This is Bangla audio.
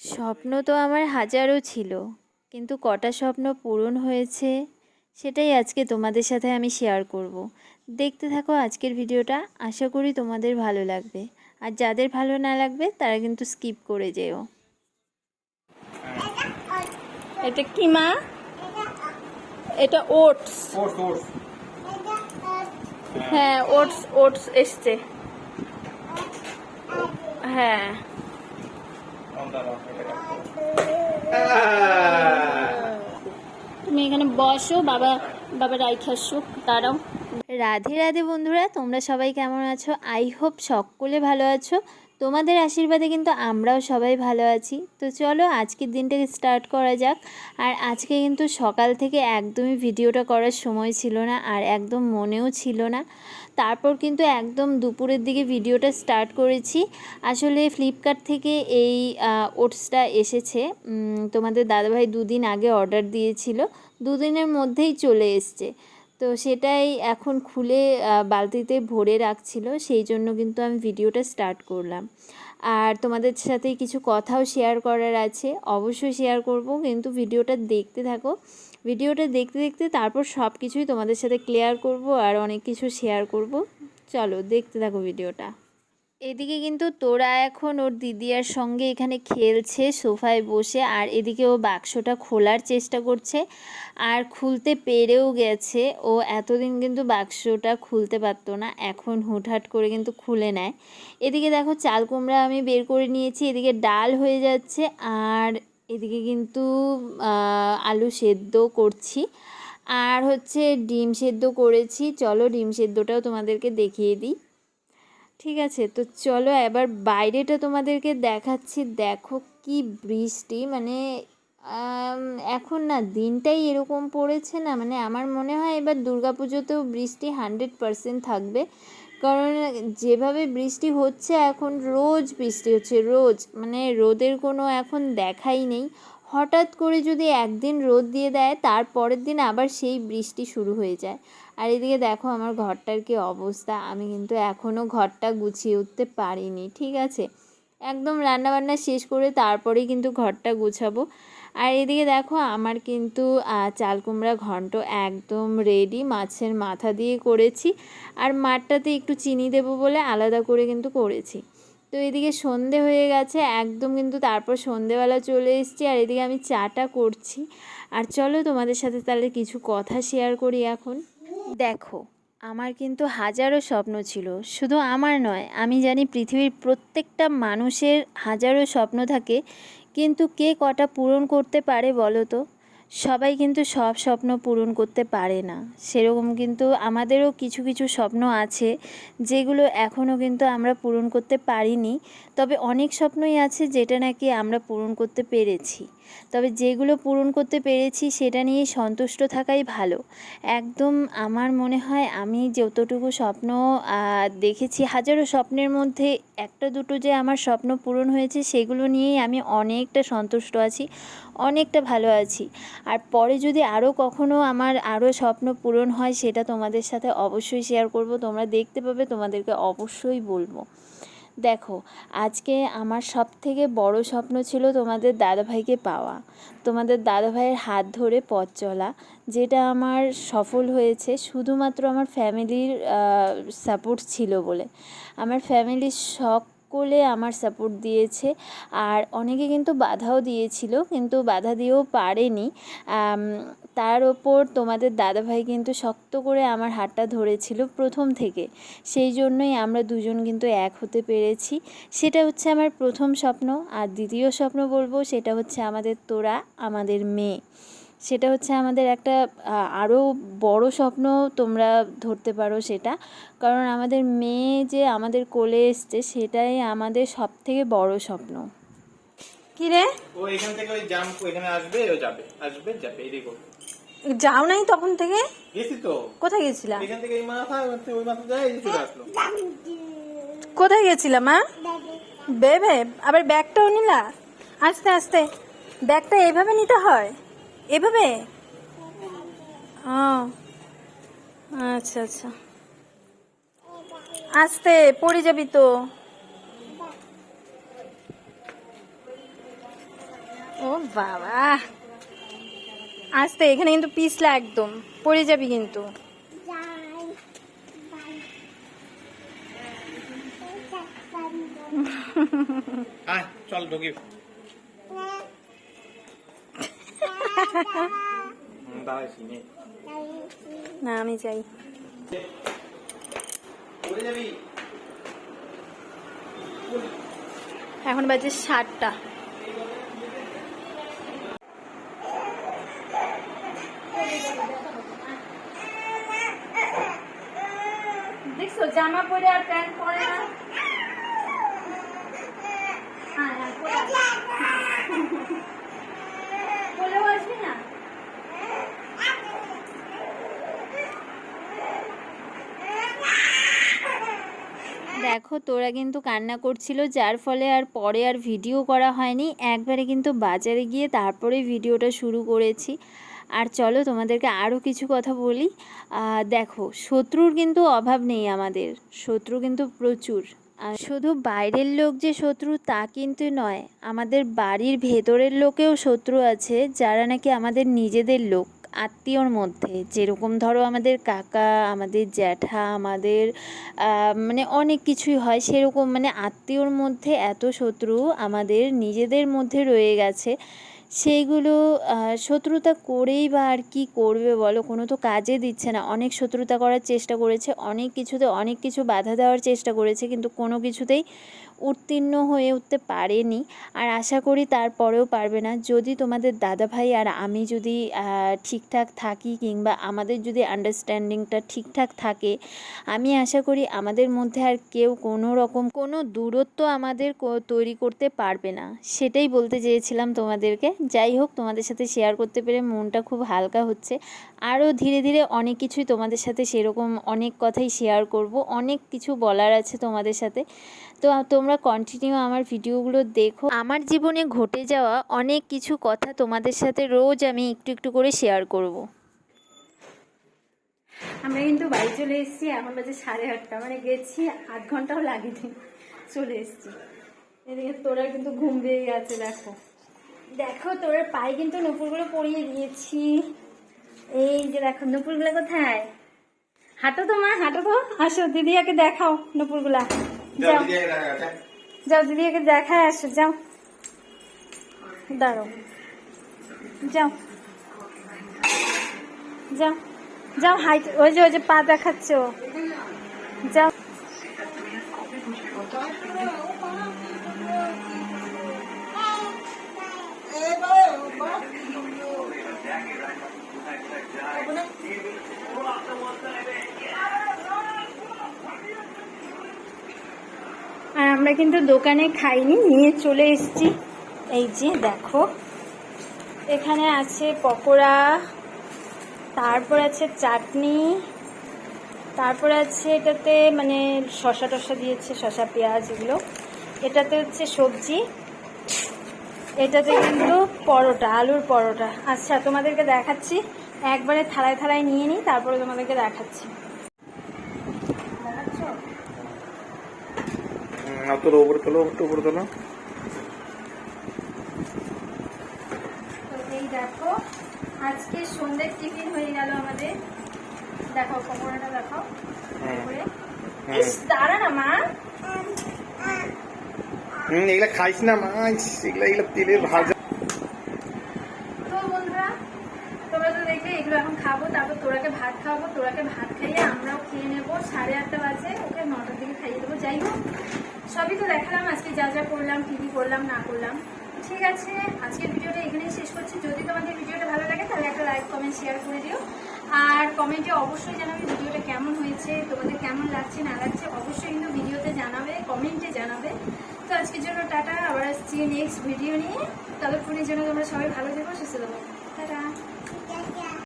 স্বপ্ন তো আমার হাজারও ছিল কিন্তু কটা স্বপ্ন পূরণ হয়েছে সেটাই আজকে তোমাদের সাথে আমি শেয়ার করব। দেখতে থাকো আজকের ভিডিওটা আশা করি তোমাদের ভালো লাগবে। আর যাদের ভালো না লাগবে তারা কিন্তু স্কিপ করে যেও। এটা কি মা? এটা ওটস হ্যাঁ ওটস ওটস এসছে। হ্যাঁ। তুমি এখানে বসো, বাবা বাবা রাইখে আসুক, দাঁড়াও। রাধে রাধে বন্ধুরা, তোমরা সবাই কেমন আছো? আই হোপ সকলে ভালো আছো। তোমাদের আশীর্বাদে কিন্তু আমরাও সবাই ভালো আছি। তো চলো, আজকের দিনটাকে স্টার্ট করা যাক। আর আজকে কিন্তু সকাল থেকে একদমই ভিডিওটা করার সময় ছিল না, আর একদম মনেও ছিল না। তারপর কিন্তু একদম দুপুরের দিকে ভিডিওটা স্টার্ট করেছি। আসলে ফ্লিপকার্ট থেকে এই ওটসটা এসেছে। তোমাদের দাদাভাই দুদিন আগে অর্ডার দিয়েছিল। দুদিনের মধ্যেই চলে এসছে। তো সেটাই এখন খুলে বালতিতে ভরে রাখছিল। সেই জন্য কিন্তু আমি ভিডিওটা স্টার্ট করলাম। আর তোমাদের সাথে কিছু কথাও শেয়ার করার আছে। অবশ্যই শেয়ার করব। কিন্তু ভিডিওটা দেখতে থাকো। ভিডিওটা দেখতে দেখতে তারপর সব কিছুই তোমাদের সাথে ক্লিয়ার করব আর অনেক কিছু শেয়ার করব। চলো দেখতে থাকো ভিডিওটা। এদিকে কিন্তু তোরা এখন ওর দিদিয়ার সঙ্গে এখানে খেলছে সোফায় বসে আর এদিকে ও বাক্সটা খোলার চেষ্টা করছে আর খুলতে পেরেও গেছে। ও এতদিন কিন্তু বাক্সটা খুলতে পারতো না, এখন হুটহাট করে কিন্তু খুলে নেয়। এদিকে দেখো চাল কুমড়া আমি বের করে নিয়েছি, এদিকে ডাল হয়ে যাচ্ছে আর এদিকে কিন্তু আলু সেদ্ধ করছি। আর হচ্ছে ডিম সেদ্ধ করেছি। চলো ডিম সেদ্ধটাও তোমাদেরকে দেখিয়ে দিই। ঠিক আছে, তো চলো এবার বাইরেটা তোমাদেরকে দেখাচ্ছি। দেখো কি বৃষ্টি মানে এখন না দিনটাই এরকম পড়েছে না মানে আমার মনে হয় এবার দুর্গাপুজোতেও বৃষ্টি হান্ড্রেড পারসেন্ট থাকবে। কারণ যেভাবে বৃষ্টি হচ্ছে এখন, রোজ বৃষ্টি হচ্ছে, রোজ। মানে রোদের কোনো এখন দেখাই নেই। হঠাৎ করে যদি একদিন রোদ দিয়ে দেয়, তার পরের দিন আবার সেই বৃষ্টি শুরু হয়ে যায়। আর এদিকে দেখো আমার ঘরটার কি অবস্থা। আমি কিন্তু এখনও ঘরটা গুছিয়ে উঠতে পারিনি, ঠিক আছে? একদম রান্নাবান্না শেষ করে তারপরেই কিন্তু ঘরটা গুছাবো। আর এদিকে দেখো আমার কিন্তু চাল কুমড়া ঘন্ট একদম রেডি মাছের মাথা দিয়ে করেছি। আর মাঠটাতে একটু চিনি দেবো বলে আলাদা করে কিন্তু করেছি। তো এদিকে সন্ধে হয়ে গেছে, একদম কিন্তু তারপর সন্ধেবেলা চলে এসেছি। আর এদিকে আমি চাটা করছি। আর চলো তোমাদের সাথে তাহলে কিছু কথা শেয়ার করি এখন। দেখো আমার কিন্তু হাজারো স্বপ্ন ছিল। শুধু আমার নয়, আমি জানি পৃথিবীর প্রত্যেকটা মানুষের হাজারো স্বপ্ন থাকে, কিন্তু কে কটা পূরণ করতে পারে বলো তো? সবাই কিন্তু সব স্বপ্ন পূরণ করতে পারে না। সেরকম কিন্তু আমাদেরও কিছু কিছু স্বপ্ন আছে, যেগুলো এখনও কিন্তু আমরা পূরণ করতে পারিনি। তবে অনেক স্বপ্নই আছে যেটা নাকি আমরা পূরণ করতে পেরেছি। তবে যেগুলো পূরণ করতে পেরেছি সেটা নিয়ে সন্তুষ্ট থাকাই ভালো। একদম আমার মনে হয় আমি যতটুকু স্বপ্ন দেখেছি হাজারো স্বপ্নের মধ্যে একটা দুটো যে আমার স্বপ্ন পূরণ হয়েছে সেগুলো নিয়েই আমি অনেকটা সন্তুষ্ট আছি, অনেকটা ভালো আছি। আর পরে যদি আরও কখনো আমার আরও স্বপ্ন পূরণ হয় সেটা তোমাদের সাথে অবশ্যই শেয়ার করব, তোমরা দেখতে পাবে, তোমাদেরকে অবশ্যই বলব। দেখো, আজকে আমার সব থেকে বড় স্বপ্ন ছিল তোমাদের দাদাভাইকে পাওয়া। তোমাদের দাদাভাইয়ের হাত ধরে পথ চলা, যেটা আমার সফল হয়েছে শুধুমাত্র আমার ফ্যামিলির সাপোর্ট ছিল বলে। আমার ফ্যামিলির সকলে আমার সাপোর্ট দিয়েছে। আর অনেকে কিন্তু বাধাও দিয়েছিল, কিন্তু বাধা দিয়েও পারেনি। তার ওপর তোমাদের দাদাভাই কিন্তু শক্ত করে আমার হাতটা ধরেছিল প্রথম থেকে। সেই জন্যই আমরা দুজন কিন্তু এক হতে পেরেছি। সেটা হচ্ছে আমার প্রথম স্বপ্ন। আর দ্বিতীয় স্বপ্ন বলব, সেটা হচ্ছে আমাদের তোরা, আমাদের মেয়ে। সেটা হচ্ছে আমাদের একটা আরও বড় স্বপ্ন তোমরা ধরতে পারো সেটা। কারণ আমাদের মেয়ে যে আমাদের কোলে এসছে সেটাই আমাদের সব থেকে বড় স্বপ্ন। কি রে? ও এখান থেকে ওই জাম্প এখানে আসবে ও যাবে আসবে যাবে এই দেখো। যাও নাই তখন থেকে? গেছি তো। কোথায় গেছিলা? এখান থেকে এই মাথা ওই মাথা যায় এই আসলো। কোথায় গেছিলাম মা? বেবে আবার ব্যাগটাও নিলা? আস্তে আস্তে ব্যাগটা এভাবে নিতে হয়? এভাবে? ও আচ্ছা আচ্ছা। আস্তে, পড়ে যাবি তো। ও বাবা। আসতে, এখানে কিন্তু পিছলা একদম। পড়ে যাবি কিন্তু। চল ঢুকি। নে। আমি যাই। এখন বাজে সাতটা দেখছ জামা পরে আর প্যান্ট পরে না হ্যাঁ, হ্যাঁ, পরে আয়। বলেও আসবি না দেখো, তোরা কিন্তু কান্না করছিল, যার ফলে আর পরে আর ভিডিও করা হয়নি। একবারে কিন্তু বাজারে গিয়ে তারপরে ভিডিওটা শুরু করেছি। আর চলো, তোমাদেরকে আরও কিছু কথা বলি। দেখো, শত্রুর কিন্তু অভাব নেই আমাদের। শত্রু কিন্তু প্রচুর। আর শুধু বাইরের লোক যে শত্রু, তা কিন্তু নয়, আমাদের বাড়ির ভেতরের লোকেও শত্রু আছে, যারা নাকি আমাদের নিজেদের লোক। আত্মীয়র মধ্যে। যেরকম ধরো আমাদের কাকা, আমাদের জ্যাঠা, আমাদের মানে অনেক কিছুই হয়, সেরকম মানে আত্মীয়র মধ্যে এত শত্রু আমাদের নিজেদের মধ্যে রয়ে গেছে। সেইগুলো শত্রুতা করেই বা আর কি করবে বলো? কোনো তো কাজে দিচ্ছে না। অনেক শত্রুতা করার চেষ্টা করেছে, অনেক কিছুতে অনেক কিছু বাধা দেওয়ার চেষ্টা করেছে, কিন্তু কোনো কিছুতেই উত্তীর্ণ হয়ে উঠতে পারেনি আর আশা করি তারপরেও পারবে না। যদি তোমাদের দাদা ভাই আর আমি যদি ঠিকঠাক থাকি কিংবা আমাদের যদি আন্ডারস্ট্যান্ডিংটা ঠিকঠাক থাকে, আমি আশা করি আমাদের মধ্যে আর কেউ কোনো রকম কোনো দূরত্ব আমাদের তৈরি করতে পারবে না। সেটাই বলতে চেয়েছিলাম তোমাদেরকে। যাই হোক, তোমাদের সাথে শেয়ার করতে পেরে মনটা খুব হালকা হচ্ছে। আরও ধীরে ধীরে অনেক কিছুই তোমাদের সাথে সেরকম অনেক কথাই শেয়ার করব। অনেক কিছু বলার আছে তোমাদের সাথে। তো তোমরা কন্টিনিউ আমার ভিডিওগুলো দেখো। আমার জীবনে ঘটে যাওয়া অনেক কিছু কথা তোমাদের সাথে রোজ আমি একটু একটু করে শেয়ার করব। আমরা কিন্তু বাড়ি চলে এসেছি, এখন বাজে সাড়ে আটটা। মানে গেছি, আধ ঘন্টাও লাগেনি, চলে এসেছি। এদিকে তোরা কিন্তু ঘুম পেয়ে গেছে, দেখো। দেখো, তোরা পায়ে কিন্তু নুপুরগুলো পরিয়ে দিয়েছি। এই যে দেখো, নুপুরগুলো কোথায়? হাঁটো তো মা হাঁটো তো আসো, দিদিয়াকে দেখাও নুপুরগুলা। যাও। যাও দিদিয়াকে দেখায় আসো যাও। দাঁড়ো যাও। যাও। যাও হাইট ওই যে ওই যে পা দেখাচ্ছ যাও। আর আমরা কিন্তু দোকানে খাইনি, নিয়ে চলে এসেছি। এই যে দেখো, এখানে আছে পকোড়া, তারপর আছে চাটনি, তারপর আছে এটাতে মানে শশা টশা দিয়েছে শশা পেঁয়াজ এগুলো। এটাতে হচ্ছে সবজি, এটাতে কিন্তু পরোটা, আলুর পরোটা। আচ্ছা তোমাদেরকে দেখাচ্ছি, একবারে থালায় থালায় নিয়ে নিই, তারপরে তোমাদেরকে দেখাচ্ছি দেখাচ্ছ। তোর উপরে তোলো একটু উপরে তোলো। তো এই দেখো আজকে সন্ধ্যের টিফিন হয়ে গেল আমাদের। দেখো পকোড়াটা দেখো। দাঁড়া না মা। হুম এগুলা খাইস না মাছ এগুলা এগুলা তেলের ভাজা। তো বন্ধুরা তোমরা তো দেখলে এগুলো এখন খাব তারপর তোরাকে ভাত খাওয়াবো তোরাকে ভাত খাইয়ে আমরাও খেয়ে নেব। সাড়ে আটটা বাজে ওকে নটার দিকে খাইয়ে দেবো। যাই হোক সবই তো দেখালাম, আজকে যা যা করলাম, কী কী করলাম, না করলাম। ঠিক আছে, আজকের ভিডিওটা এখানেই শেষ করছি। যদি তোমাদের ভিডিওটা ভালো লাগে, তাহলে একটা লাইক কমেন্ট শেয়ার করে দিও। আর কমেন্টে অবশ্যই জানাবে ভিডিওটা কেমন হয়েছে, তোমাদের কেমন লাগছে, না লাগছে, অবশ্যই কিন্তু ভিডিওতে জানাবে কমেন্টে জানাবে। তো আজকের জন্য টাটা, আবার আসছি নেক্সট ভিডিও নিয়ে। তবে ততক্ষণের জন্য তোমরা সবাই ভালো থেকো, সুস্থ থাকো।